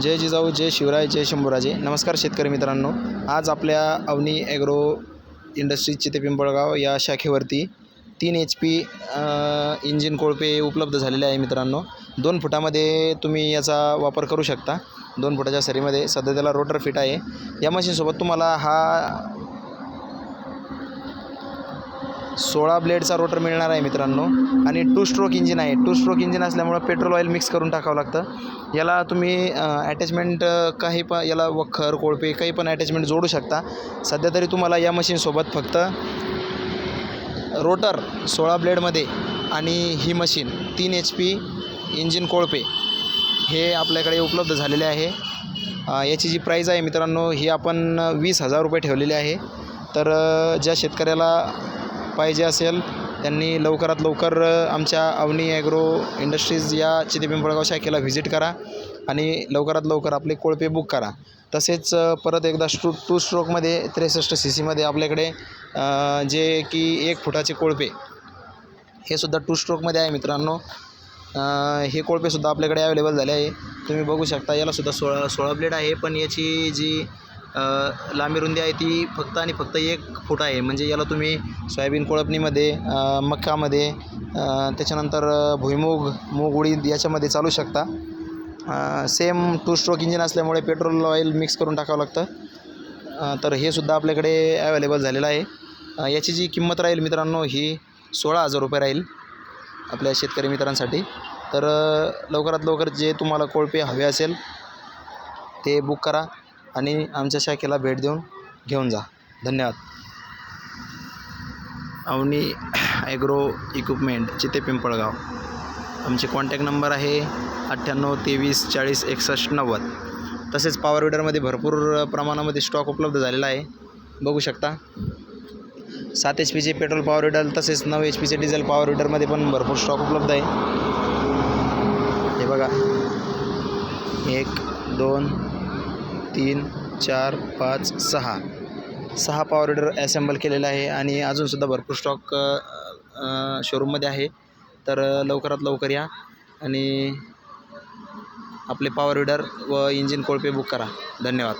जय जिजाऊ जय शिवराय जय शंभूराजे. नमस्कार शेतकरी मित्रांनो. आज आपल्या अवनी ॲग्रो इंडस्ट्रीज चिते पिंपळगाव या शाखेवरती तीन एच पी इंजिन कोळपे उपलब्ध झालेले आहे मित्रांनो. दोन फुटामध्ये तुम्ही याचा वापर करू शकता. दोन फुटाच्या सरीमध्ये सध्या त्याला रोटर फिट आहे. या मशीनसोबत तुम्हाला हा सोळा ब्लेडचा रोटर मिळणार आहे मित्रांनो. आणि टू स्ट्रोक इंजिन आहे. टू स्ट्रोक इंजिन असल्यामुळं पेट्रोल ऑइल मिक्स करून टाकावं लागतं. याला तुम्ही अटॅचमेंट काही पण याला वखर कोळपे काही पण अटॅचमेंट जोडू शकता. सध्या तरी तुम्हाला या मशीनसोबत फक्त रोटर सोळा ब्लेडमध्ये आणि ही मशीन तीन एच पी इंजिन कोळपे हे आपल्याकडे उपलब्ध झालेले आहे. याची जी प्राईज आहे मित्रांनो ही आपण वीस हजार रुपये ठेवलेली आहे. तर ज्या शेतकऱ्याला पाहिजे असेल त्यांनी लवकरात लवकर आमच्या अवनी ॲग्रो इंडस्ट्रीज या चिती पिंपळगाव शाखेला व्हिजिट करा आणि लवकरात लवकर आपले कोळपे बुक करा. तसेच परत एकदा स्ट्रो टू स्ट्रोकमध्ये त्रेसष्ट सी सीमध्ये आपल्याकडे जे की एक फुटाचे कोळपे हे सुद्धा टू स्ट्रोकमध्ये आहे मित्रांनो. हे कोळपेसुद्धा आपल्याकडे अवेलेबल झाले आहे. तुम्ही बघू शकता यालासुद्धा सोळा सोळा ब्लेड आहे. पण याची जी लांबी रुंदी आहे ती फक्त आणि फक्त एक फूट आहे. म्हणजे याला तुम्ही सोयाबीन कोळपणीमध्ये मक्कामध्ये त्याच्यानंतर भुईमूग मूग उडीद याच्यामध्ये चालू शकता. सेम टू स्ट्रोक इंजिन असल्यामुळे पेट्रोल ऑइल मिक्स करून टाकावं लागतं. तर हे सुद्धा आपल्याकडे अवेलेबल झालेलं आहे. याची जी किंमत राहील मित्रांनो ही सोळा हजार रुपये राहील आपल्या शेतकरी मित्रांसाठी. तर लवकरात लवकर जे तुम्हाला कोळपे हवे असेल ते बुक करा. आणि आमच्या शाखेला भेट देऊन घेऊन जा. धन्यवाद. Avani agro equipment Chite Pimpalgaon. आमचे कॉन्टॅक्ट नंबर आहे अठ्ठ्याण्णव तेवीस चाळीस एकसष्ट नव्वद. तसेच पॉवर विडरमध्ये भरपूर प्रमाणामध्ये स्टॉक उपलब्ध झालेला आहे. बघू शकता. सात एच पीचे पेट्रोल पॉवर विडर तसेच नऊ एच पीचे डिझेल पॉवर विडरमध्ये पण भरपूर स्टॉक उपलब्ध आहे. हे बघा. एक दोन तीन चार पाच सहा. सहा पॉवर विडर ॲसेंबल केलेलं आहे आणि अजूनसुद्धा भरपूर स्टॉक शोरूममध्ये आहे. तर लवकरात लवकर या आणि आपले पॉवर विडर व इंजिन कोळपे बुक करा. धन्यवाद.